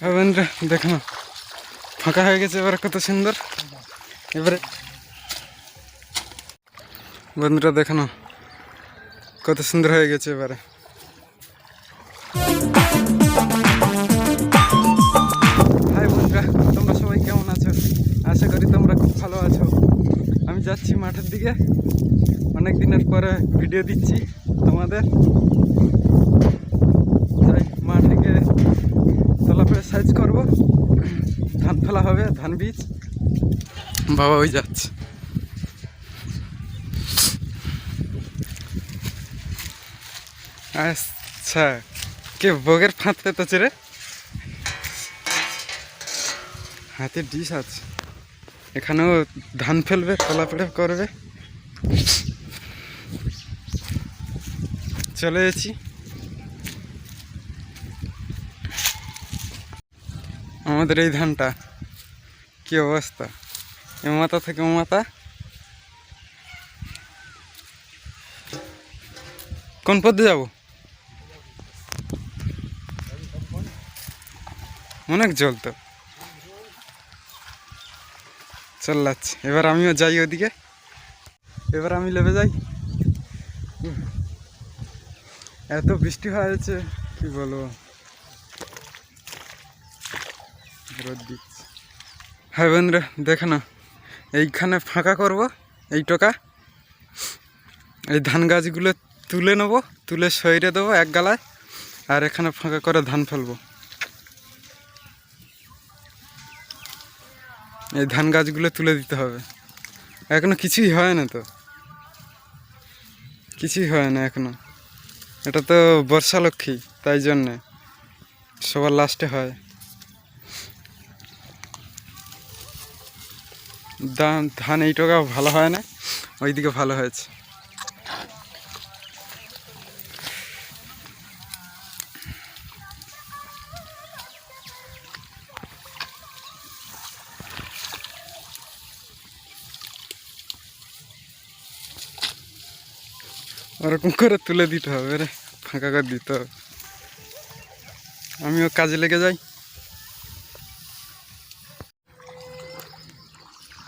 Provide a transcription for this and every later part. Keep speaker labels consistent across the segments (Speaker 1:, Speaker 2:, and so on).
Speaker 1: হ্যাঁ বন্ধুরা, দেখো না। ফাঁকা হয়ে গেছে, এবার কত সুন্দর। এবারে বন্ধুরা, দেখো কত সুন্দর হয়ে গেছে এবারে। হাই বন্ধুরা, তোমরা সবাই কেমন আছো? আশা করি তোমরা খুব ভালো আছো। আমি যাচ্ছি মাঠের দিকে। অনেক দিনের পরে ভিডিও দিচ্ছি তোমাদের তাই মাঠে গিয়ে তলা করে সাইজ করব ফেলা হবে, ধান বীজ। বাবা ওই যাচ্ছে। আচ্ছা কে বগের ফাঁদ পেতেছে রে? হাতে ডিশ আছে। এখানেও ধান ফেলবে তলা পেড়ে করবে। চলে এসেছি। আমাদের এই ধানটা। কি অবস্থা? এ মাথা থেকে ও মাথা কোন পথে যাব? অনেক জল তো। চল যাচ্ছে। এবার আমিও যাই ওদিকে। এবার আমি লেবে যাই। এত বৃষ্টি হয়েছে, কি বলব? রোদ দিচ্ছে। হ্যাঁ বন্ধুরা, দেখো না এইখানে ফাঁকা করব, এই টোকা। এই ধান গাছগুলো তুলে নেব, তুলে সইরে দেবো এক গালায়, আর এখানে ফাঁকা করে ধান ফেলব। এই ধান গাছগুলো তুলে দিতে হবে। এখনও কিছুই হয় না তো। কিছুই হয় না এখনও। এটা তো বর্ষা লক্ষ্মী তাই জন্যে। সবার লাস্টে হয়। ধান ধান এই ভালো হয় না, ওইদিকে ভালো হয়েছে। ওরকম করে তুলে দিতে হবে রে, ফাঁকা করে দিতে হবে। আমিও কাজে লেগে যাই।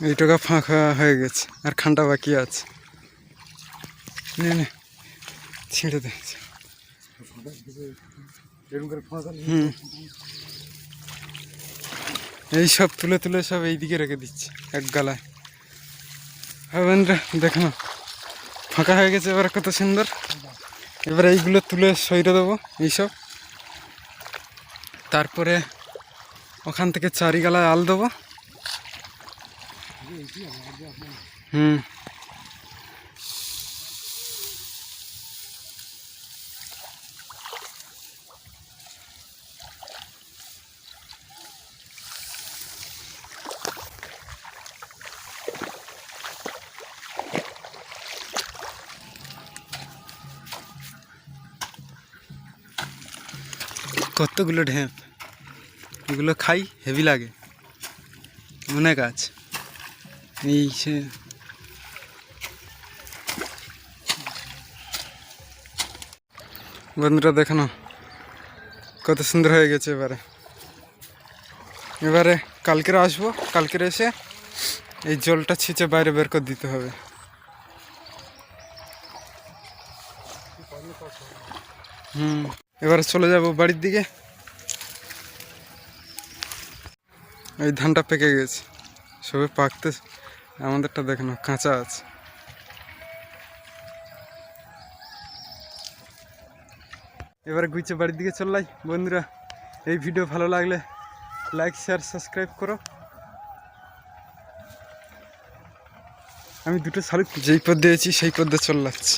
Speaker 1: এই টাকা ফাঁকা হয়ে গেছে, আর খানটা বাকি আছে। নে নে, ছেড়ে দে। এই সব তুলে তুলে সব এইদিকে রেখে দিচ্ছি, এক গালায়। হ্যাঁ দেখো না, ফাঁকা হয়ে গেছে, এবার কত সুন্দর। এবার এইগুলো তুলে সইরে দেবো, এইসব। তারপরে ওখান থেকে চারি গালায় আল দেবো। হুম কতগুলো ঢেপ? এগুলো খাই হেভি লাগে। অনেক আছে এই সে বন্ধুরা দেখানো কত সুন্দর হয়ে গেছে এবারে। এবারে কালকের আসব, কালকের এসে এই জলটা ছিঁচে বাইরে বের করে দিতে হবে। হুম, এবারে চলে যাব বাড়ির দিকে। এই ধানটা পেকে গেছে, সবে পাকতে আমাদেরটা দেখো না কাঁচা আছে। এবারে গুইছে বাড়ির দিকে চললাই বন্ধুরা, এই ভিডিও ভালো লাগলে লাইক শেয়ার সাবস্ক্রাইব করো। আমি দুটো শালুক যেই পথ দিয়েছি সেই পথ দিয়ে চলে যাচ্ছি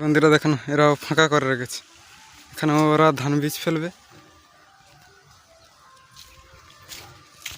Speaker 1: বন্ধুরা দেখো না, এরাও ফাঁকা করে রেখেছে। এখানে ওরা ধান বীজ ফেলবে।